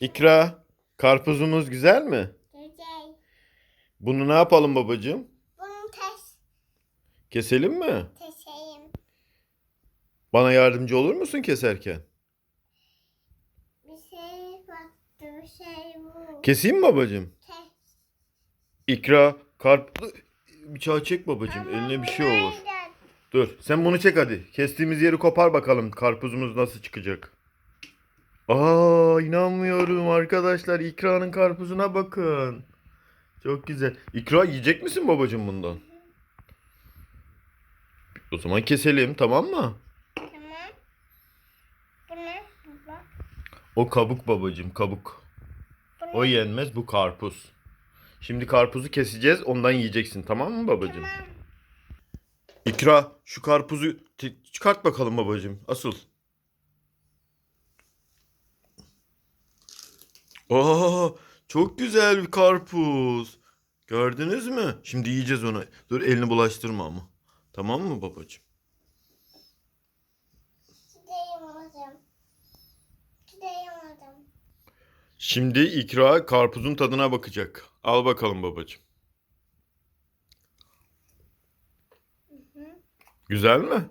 İkra. Karpuzumuz güzel mi? Güzel. Bunu ne yapalım babacığım? Bunu ters Keselim mi? keseyim. Bana yardımcı olur musun keserken? Bir şey baktı, bir şey bu. Keseyim mi babacığım? Ters. İkra karpuz bıçağı çek babacığım. Eline bir şey olur. Nereden? Dur sen bunu çek hadi. Kestiğimiz yeri kopar bakalım karpuzumuz nasıl çıkacak. Aa inanmıyorum arkadaşlar. İkra'nın karpuzuna bakın. Çok güzel. İkra yiyecek misin babacığım bundan? O zaman keselim tamam mı? Tamam. Bu ne? Baba. O kabuk babacığım kabuk. Bu ne? O yenmez bu karpuz. Şimdi karpuzu keseceğiz ondan yiyeceksin tamam mı babacığım? Tamam. İkra şu karpuzu çıkart bakalım babacığım. Asıl. Aa, çok güzel bir karpuz. Gördünüz mü? Şimdi yiyeceğiz onu. Dur elini bulaştırma ama. Tamam mı babacığım? Şimdi İkra karpuzun tadına bakacak. Al bakalım babacığım. Güzel mi?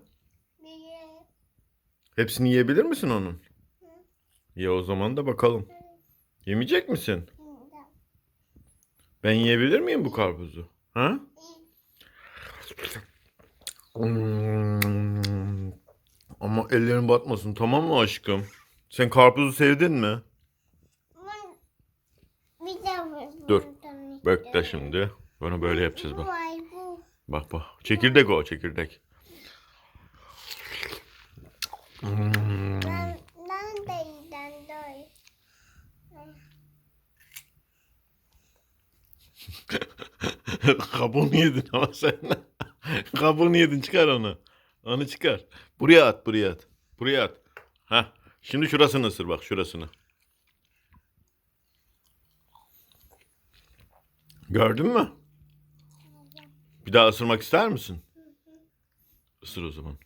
Bir Hepsini yiyebilir misin onun? Ya o zaman da bakalım. Yemeyecek misin? Ben yiyebilir miyim bu karpuzu? Ha? Hmm. Ama ellerin batmasın tamam mı aşkım? Sen karpuzu sevdin mi? Dur. Bekle şimdi. Bunu böyle yapacağız bak. Bak bak. Çekirdek o çekirdek. Hmm. Ben, ben de yiyeceğim doy. Kabuğunu yedin ama sen. Kabuğunu yedin çıkar onu. Onu çıkar. Buraya at buraya at. Buraya at. Ha. Şimdi şurasını ısır bak şurasını. Gördün mü? Bir daha ısırmak ister misin? Isır o zaman.